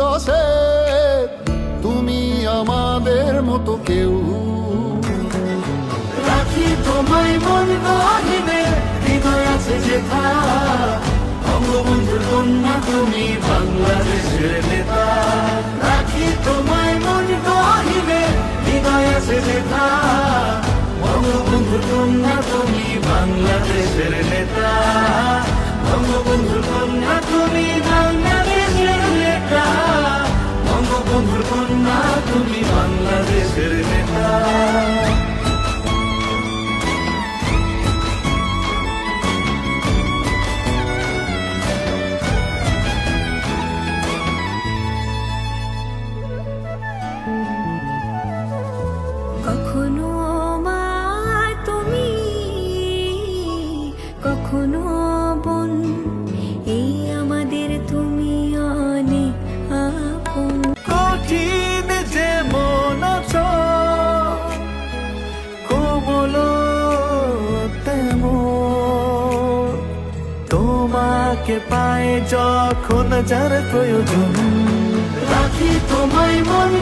দশে তুমি আমাদের মতো কেউ। রাখি তোমায় মন গহিনে হৃদয় আছে যেথা। বঙ্গবন্ধুর কন্যা, তুমি বাংলাদেশের নেতা। রাখি তোমায় মন গহিনে হৃদয় আছে যেথা। বঙ্গবন্ধুর কন্যা, তুমি বাংলাদেশের নেতা। বোন এই আমাদের তুমি অনেক আপন। কঠিন যে মন কোমল তোমাকে পায় যখন যার প্রয়োজন। রাখি তোমায় মন